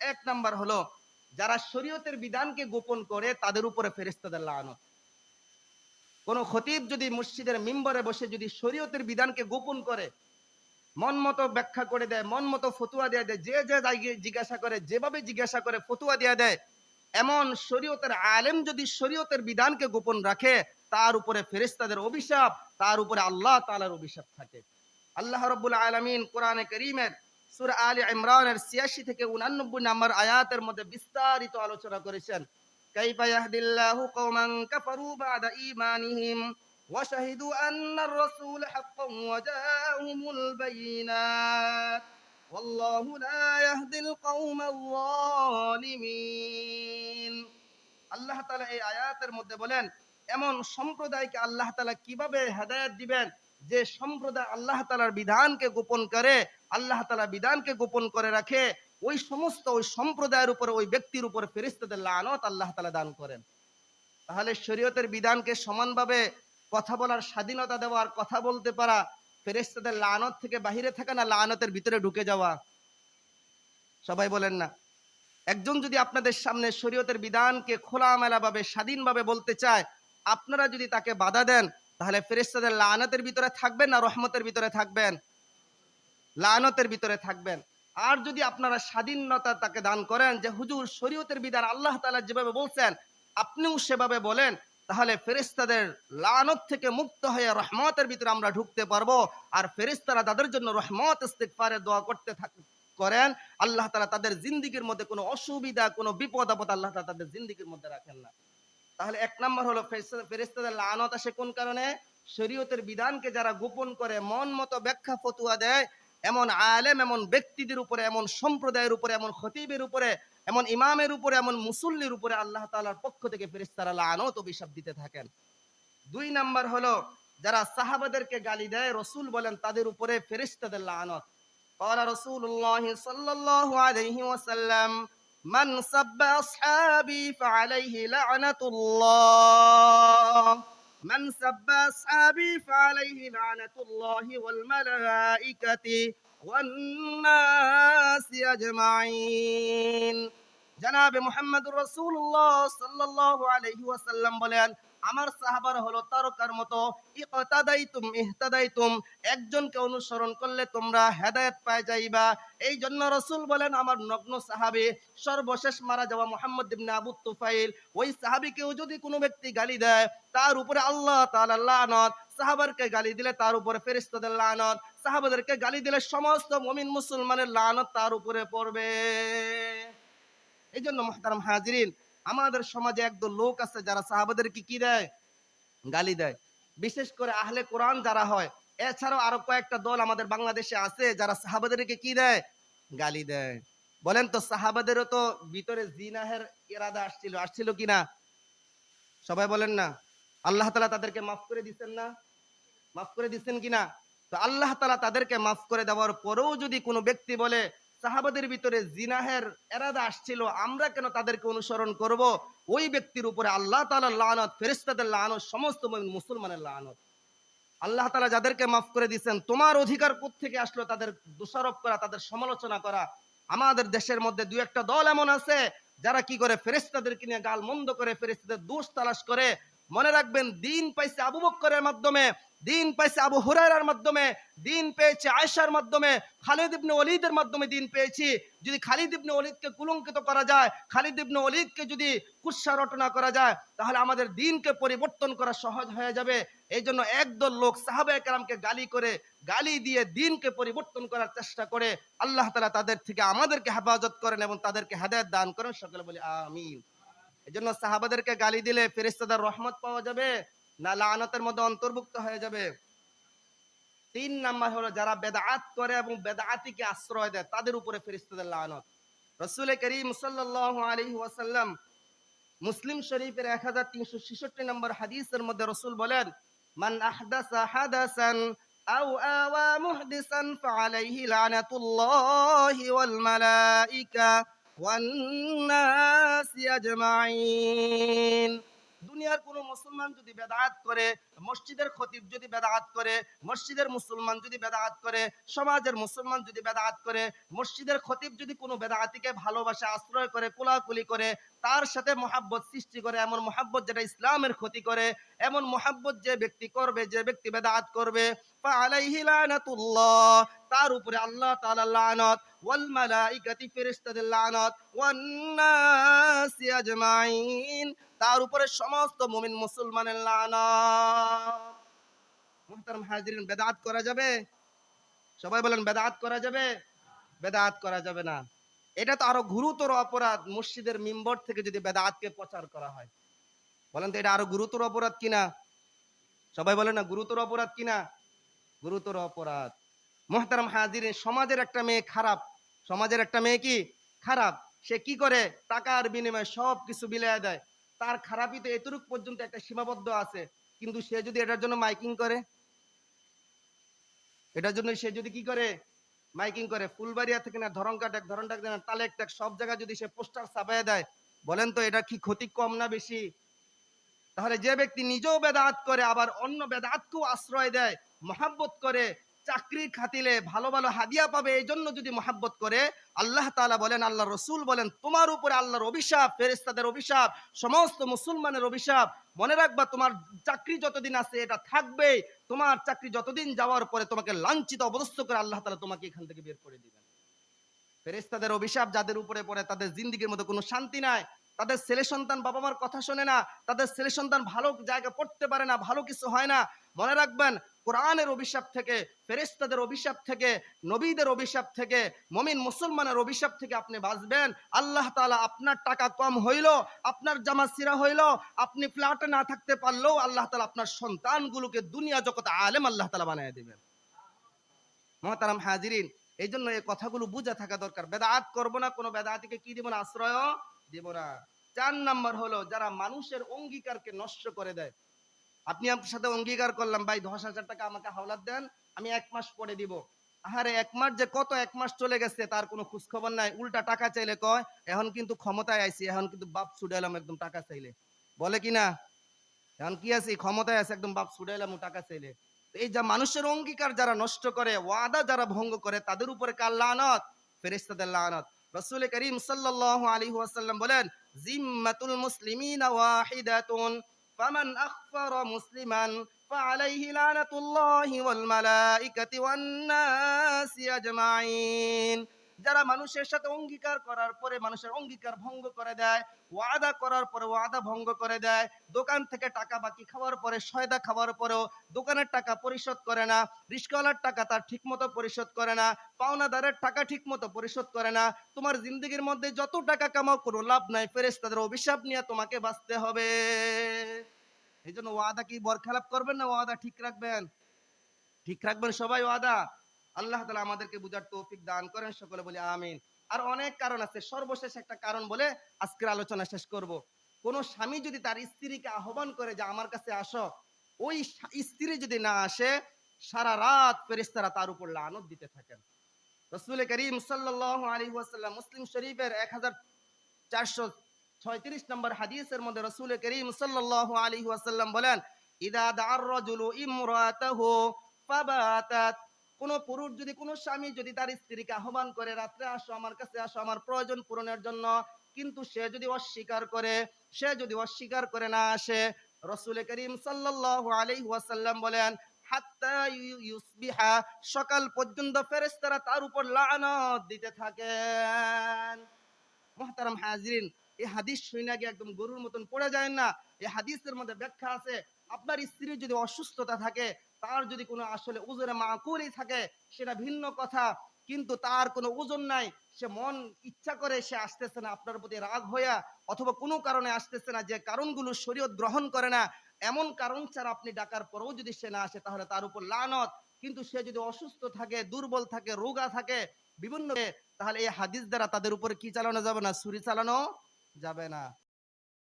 এক নাম্বার হলো, যারা শরীয়তের বিধানকে গোপন করে, তাদের উপরে ফেরেস্তাদের লানত। কোন খতিব যদি মসজিদের মিম্বরে বসে যদি শরীয়তের বিধানকে গোপন করে, মন মতো ব্যাখ্যা করে দেয়, মন মতো ফতুয়া দিয়ে দেয়, যে যে জিজ্ঞাসা করে, যেভাবে জিজ্ঞাসা করে ফতুয়া দিয়ে দেয়, এমন শরীয়তের আলেম যদি শরীয়তের বিধানকে গোপন রাখে, তার উপরে ফেরেস্তাদের অভিশাপ, তার উপরে আল্লাহ তাআলার অভিশাপ থাকে। আল্লাহ রব্বুল আলামিন কোরআনে করিমের সুরা আলী ইমরানের ছিয়াশি থেকে উনানব্বই নম্বর আয়াতের মধ্যে বিস্তারিত আলোচনা করেছেন। আল্লাহ এই আয়াতের মধ্যে বলেন, এমন সম্প্রদায়কে আল্লাহ তালা কীভাবে হেদায়ত দিবেন? যে সম্প্রদায় আল্লাহ তাআলার বিধানকে গোপন করে, আল্লাহ তালা বিধানকে গোপন করে রাখে, ওই সমস্ত ওই সম্প্রদায়ের উপরে, ওই ব্যক্তির উপরে ফেরিস্তাদের লানত আল্লাহ তাআলা দান করেন। তাহলে শরীয়তের বিধানকে সমানভাবে কথা বলার স্বাধীনতা দেওয়ার কথা বলতে পারা, ফেরেশতাদের লানত থেকে বাহিরে থাকা না, লানতের ভিতরে ঢুকে যাওয়া। সবাই বলেন না। একজন যদি আপনাদের সামনে শরীয়তের বিধানকে খোলামেলা ভাবে স্বাধীনভাবে বলতে চায়, আপনারা যদি তাকে বাধা দেন তাহলে ফেরেশতাদের লানতের ভিতরে থাকবেন না রহমতের ভিতরে থাকবেন? লানতের ভিতরে থাকবেন। আর যদি আপনারা স্বাধীনতা তাকে দান করেন যে, হুজুর, শরীয়তের বিধান আল্লাহ তাআলা যেভাবে বলছেন, আপনিও সেভাবে বলেন, তাহলে ফেরেশতাদের লানত থেকে মুক্ত হয়ে রহমতের ভিতরে আমরা ঢুকতে পারব। আর ফেরিস্তারা তাদের জন্য রহমত, ইস্তিগফারের দোয়া করতে থাক, করেন। আল্লাহ তালা তাদের জিন্দিগির মধ্যে কোনো অসুবিধা, কোনো বিপদ, আপদ আল্লাহ তাআলা তাদের জিন্দিগির মধ্যে রাখেন না। তাহলে এক নম্বর হলো ফেরেশতা- ফেরেশতাদের লানত আসে কোন কারণে শরীয়তের বিধানকে যারা গোপন করে মন মতো ব্যাখ্যা ফতুয়া দেয় এমন আলেম এমন ব্যক্তিদের উপরে এমন সম্প্রদায়ের উপরে এমন খতিবের উপরে এমন ইমামের উপরে এমন মুসল্লির উপরে আল্লাহ তাআলার পক্ষ থেকে ফেরেশতারা লানত অভিশাপ দিতে থাকেন দুই নাম্বার হলো যারা সাহাবাদেরকে গালি দেয় রসুল বলেন তাদের উপরে ফেরেশতাদের লানত قال رسول الله صلى الله عليه وسلم من سب أصحابي فعليه لعنة الله من سب أصحابي فعليه لعنة الله والملائكة والناس أجمعين جناب محمد رسول الله صلى الله عليه وسلم বলেন আমার সাহাবার হলো তারকার মতো, ইকতাদাইতুম ইহতাদাইতুম, একজনকে অনুসরণ করলে তোমরা হেদায়েত পায় যাইবা। এই জন্য রসুল বলেন, আমার নগ্ন সাহাবী সর্বশেষ মারা যাওয়া মোহাম্মদ ইবনে আবু তুফাইল, ওই সাহাবীকেও যদি কোনো ব্যক্তি গালি দেয়, তার উপরে আল্লাহ তাআলা লানত। সাহাবারকে গালি দিলে তার উপরে ফেরেশতাদের লানত। সাহাবাদেরকে গালি দিলে সমস্ত মুমিন মুসলমানের লানত তার উপরে পড়বে। এই জন্য মহতারাম হাজিরিন আমাদের সমাজে একদল লোক আছে যারা সাহাবাদেরকে কি দেয়? গালি দেয়। বিশেষ করে আহলে কোরআন যারা হয়, এছাড়াও আরও কয়েকটা দল আমাদের বাংলাদেশে আছে যারা সাহাবাদেরকে কি দেয়? গালি দেয়। বলেন তো, সাহাবাদেরও তো ভিতরে জিনাহের ইরাদা আসছিল আসছিল কিনা? সবাই বলেন না। আল্লাহ তালা তাদেরকে মাফ করে দিচ্ছেন না? মাফ করে দিচ্ছেন কিনা? তো আল্লাহ তালা তাদেরকে মাফ করে দেওয়ার পরেও যদি কোনো ব্যক্তি বলে সাহাবাদের ভিতরে জিনাহের এরাদা আসছিল, আমরা কেন তাদেরকে অনুসরণ করব? ওই ব্যক্তির উপরে আল্লাহ তাআলার লানত, ফেরেশতাদের লানত, সমস্ত মুসলমানের লানত। আল্লাহ তাআলা যাদেরকে মাফ করে দিয়েছেন, তোমার অধিকার থেকে আসলো? তাদের দোষারোপ করা, তাদের সমালোচনা করা। আমাদের দেশের মধ্যে দুই একটা দল এমন আছে, যারা কি করে ফেরেশতাদেরকে নিয়ে গাল মন্দ করে, ফেরেশতাদের দোষ তালাশ করে। মনে রাখবেন, দিন পাইছে আবু বক্করের মাধ্যমে। দিন পাইছে আবু হুরায়রার মাধ্যমে, দিন পেয়েছে আয়েশার মাধ্যমে, খালিদ ইবনে ওলিদের মাধ্যমে দিন পেয়েছি। যদি খালিদ ইবনে ওলিদকে কুলঙ্কিত করা যায়, খালিদ ইবনে ওলিদকে যদি কুৎসা রটনা করা যায়, তাহলে আমাদের দিনকে পরিবর্তন করা সহজ হয়ে যাবে। এই জন্য একদল লোক সাহাবা একরামকে গালি করে, গালি দিয়ে দিনকে পরিবর্তন করার চেষ্টা করে। আল্লাহ তালা তাদের থেকে আমাদেরকে হেফাজত করেন এবং তাদেরকে হেদায়ত দান করেন। সকলে বলি, আমিন। এই জন্য সাহাবাদেরকে গালি দিলে ফেরেশতাদের রহমত পাওয়া যাবে। না লানতের মধ্যে অন্তর্ভুক্ত হয়ে যাবে। তিন নাম্বার হলো যারা বেদাআত করে এবং বেদাআতিকে আশ্রয় দেয়, তাদের উপরে ফেরেশতাদের লানত। রাসূল করিম সাল্লাল্লাহু আলাইহি ওয়াসাল্লাম মুসলিম শরীফের 1366 নম্বর হাদিসের মধ্যে রাসূল বলেন, মান আহদাসা হাদাসান আও আওয়া মুহদিসান ফাআলাইহি লানাতুল্লাহি ওয়াল মালাইকা ওয়ান নাসি আজমাইন। দুনিয়ার কোনো মুসলমান যদি বেদাত করে, মসজিদের খতিব যদি বেদাত করে, মসজিদের মুসলমান যদি বেদাত করে, সমাজের মুসলমান যদি বেদাত করে, মসজিদের খতিব যদি কোনো বেদাতিকে ভালোবাসে, আশ্রয় করে, কোলাকুলি করে, তার সাথে মহাব্বত সৃষ্টি করে, এমন মহাব্বত যেটা ইসলামের ক্ষতি করে, এমন মহাব্বত যে ব্যক্তি করবে, যে ব্যক্তি বেদাত করবে তার উপরে আল্লাহ লানত, ওয়াল মালাইকাতি ফেরেশতাদের লানত, ওয়ান আজমাইন। তার উপরে সমস্ত মুমিন মুসলমানের লানত। মুহতারাম হাজিরিন, বেদাত করা যাবে? সবাই বলেন, বেদাত করা যাবে? বেদাত করা যাবে না। এটা তো আরও গুরুতর অপরাধ, মসজিদের মিম্বর থেকে যদি বেদাতকে প্রচার করা হয়। বলেন তো এটা আরও গুরুতর অপরাধ কিনা? সবাই বলেন না, গুরুতর অপরাধ কিনা? গুরুতর অপরাধ। মোহতারাম হাজিরিন সমাজের একটা মেয়ে খারাপ। সমাজের একটা মেয়ে কি? খারাপ। সে কি করে? টাকার বিনিময়ে সব কিছু বিলায় দেয়। তার খারাপই তো এতটুক পর্যন্ত একটা সীমাবদ্ধ আছে। কিন্তু সে যদি এটার জন্য মাইকিং করে? এটার জন্য সে যদি কি করে? মাইকিং করে। ফুলবাড়িয়া থেকে না ধরঙ্কা ডাক ধরন ডাক না তালেক ডাক সব জায়গায় যদি সে পোস্টার ছাপায় দেয়, বলেন তো এটা কি ক্ষতি কম না বেশি? তাহলে যে ব্যক্তি নিজেও বেদাত করে, আবার অন্য বেদাতকেও আশ্রয় দেয় মহাব্বত করে চাকরির খাতিলে ভালো ভালো হাদিয়া পাবে এই জন্য যদি মহাব্বত করে, আল্লাহ তাআলা বলেন আল্লাহ রসুল বলেন, তোমার উপরে আল্লাহর অভিশাপ ফেরেস্তাদের অভিশাপ, সমস্ত মুসলমানের অভিশাপ, মনে রাখবা তোমার চাকরি যতদিন আছে এটা থাকবে তোমার চাকরি যতদিন যাওয়ার পরে তোমাকে লাঞ্ছিত অবস্থ করে আল্লাহ তাআলা তোমাকে এখান থেকে বের করে দিবেন। ফেরেস্তাদের অভিশাপ যাদের উপরে পড়ে, তাদের জিন্দিগির মধ্যে কোনো শান্তি নাই। তাদের ছেলে সন্তান বাবা মার কথা শোনে না, তাদের ছেলে সন্তান ভালো জায়গা পড়তে পারে না, ভালো কিছু হয় না। মনে রাখবেন, কোরআনের অভিশাপ থেকে ফেরেস্তাদের অভিশাপ থেকে, নবীদের অভিশাপ থেকে, মমিন মুসলমানের অভিশাপ থেকে আপনি বাঁচবেন। আল্লাহ তাআলা আপনার টাকা কম হইল, আপনার জামা সিরা হইল, আপনি ফ্ল্যাটে না থাকতে পারলেও আল্লাহ তাআলা আপনার সন্তানগুলোকে দুনিয়া জগতে আলেম আল্লাহ তাআলা বানিয়ে দিবেন। মহতারাম হাজিরিন এই জন্য এই কথাগুলো বুঝে থাকা দরকার। বেদাত করব না, কোনো বেদাতিকে কি দিব না, আশ্রয়? দিব না। চার নাম্বার হলো, যারা মানুষের অঙ্গীকারকে নষ্ট করে দেয়। আপনি আপনার সাথে অঙ্গীকার করলাম, ভাই, দশ হাজার টাকা আমাকে হাওলাত দেন, আমি এক মাস পরে দিব। আরে এক মাস যে কত এক মাস চলে গেছে, তার কোনো খোঁজ খবর নাই। উল্টা টাকা চাইলে কয়, এখন কিন্তু ক্ষমতায় আইছি, এখন কিন্তু বাপ ছুটাইলাম একদম টাকা চাইলে। বলে কি না এখন কি আছে? ক্ষমতায় আছে, একদম বাপ ছুটাইলাম টাকা চাইলে। এই যা মানুষের অঙ্গীকার যারা নষ্ট করে, ওয়াদা যারা ভঙ্গ করে, তাদের উপরে কার লানত? ফেরেশতাদের লানত। রাসূল করিম সাল্লাল্লাহু আলাইহি ওয়াসাল্লাম বলেন জিম্মাতুল মুসলিমিনা ওয়াহিদাতুন ফামান আখফারা মুসলিমান فعليه لعنة الله والملائكة والناس أجمعين যারা মানুষের সাথে অঙ্গীকার করার পরে মানুষের অঙ্গীকার ভঙ্গ করে দেয়, ওয়াদা করার পরে ওয়াদা ভঙ্গ করে দেয়, দোকান থেকে টাকা বাকি খাওয়ার পরে সয়দা খাওয়ার পরেও দোকানের টাকা পরিশোধ করে না, রিস্কওয়ালার টাকা তার ঠিক মতো পরিশোধ করে না, পাওনাদারের টাকা ঠিক মতো পরিশোধ করে না, তোমার জিন্দগির মধ্যে যত টাকা কামাও কোনো লাভ নাই ফেরেস তাদের অভিশাপ নিয়ে তোমাকে বাঁচতে হবে। এই জন্য ওয়াদা কি বরখেলাপ করবেন না ওয়াদা ঠিক রাখবেন? ঠিক রাখবেন সবাই ওয়াদা। আল্লাহ তালা আমাদেরকে বুঝার তৌফিক দান করেন, সকলে বলি আমিন। আর অনেক কারণ আছে। সর্বশেষ একটা কারণ বলে আজকের আলোচনা শেষ করব। কোন স্বামী যদি তার স্ত্রীকে আহ্বান করে যে, আমার কাছে আসো। ওই স্ত্রী যদি না আসে, সারা রাত ফেরেশতারা তার উপর লানত দিতে থাকেন। রসুল করিম সাল্লাল্লাহু আলাইহি ওয়াসাল্লাম মুসলিম শরীফের এক হাজার চারশো ছয়ত্রিশ নম্বর হাদিসের মধ্যে রসুল করিম সাল্লাল্লাহু আলাইহি ওয়াসাল্লাম বলেন, ইদা দার রাজুলু ইমরাতাহু ফাবাতাত কোন পুরুষ যদি কোন স্বামী যদি তার স্ত্রীকে আহ্বান করে, রাত্রে আসো, আমার কাছে আসো, আমার প্রয়োজন পূরণের জন্য। কিন্তু সে যদি অস্বীকার করে, সে যদি অস্বীকার করে না আসে, রসুল করিম সাল্লাল্লাহু আলাইহি ওয়াসাল্লাম বলেন সকাল পর্যন্ত ফেরেস্তারা তার উপর লানত দিতে থাকেন। মুহতারাম হাজিরিন এই হাদিস শুনে গিয়ে একদম গরুর মতন পড়ে যায় না? এই হাদিসের মধ্যে ব্যাখ্যা আছে, আপনার স্ত্রীর যদি অসুস্থতা থাকে তার যদি কোনো আসলে ওজনে মাকুরই থাকে, সেটা ভিন্ন কথা, কিন্তু তার কোনো ওজন নাই, সে মন ইচ্ছা করে সে আসতেছে না, আপনার প্রতি রাগ হইয়া অথবা কোনো কারণে আসতেছে না, যে কারণগুলো শরীয়ত গ্রহণ করে না, এমন কারণ ছাড়া আপনি ডাকার পরেও যদি সে না আসে, তাহলে তার উপর লানত। কিন্তু সে যদি অসুস্থ থাকে, দুর্বল থাকে, রোগা থাকে, বিভিন্ন, তাহলে এই হাদিস দ্বারা তাদের উপরে কি চালানো যাবে না? ছুরি চালানো যাবে না।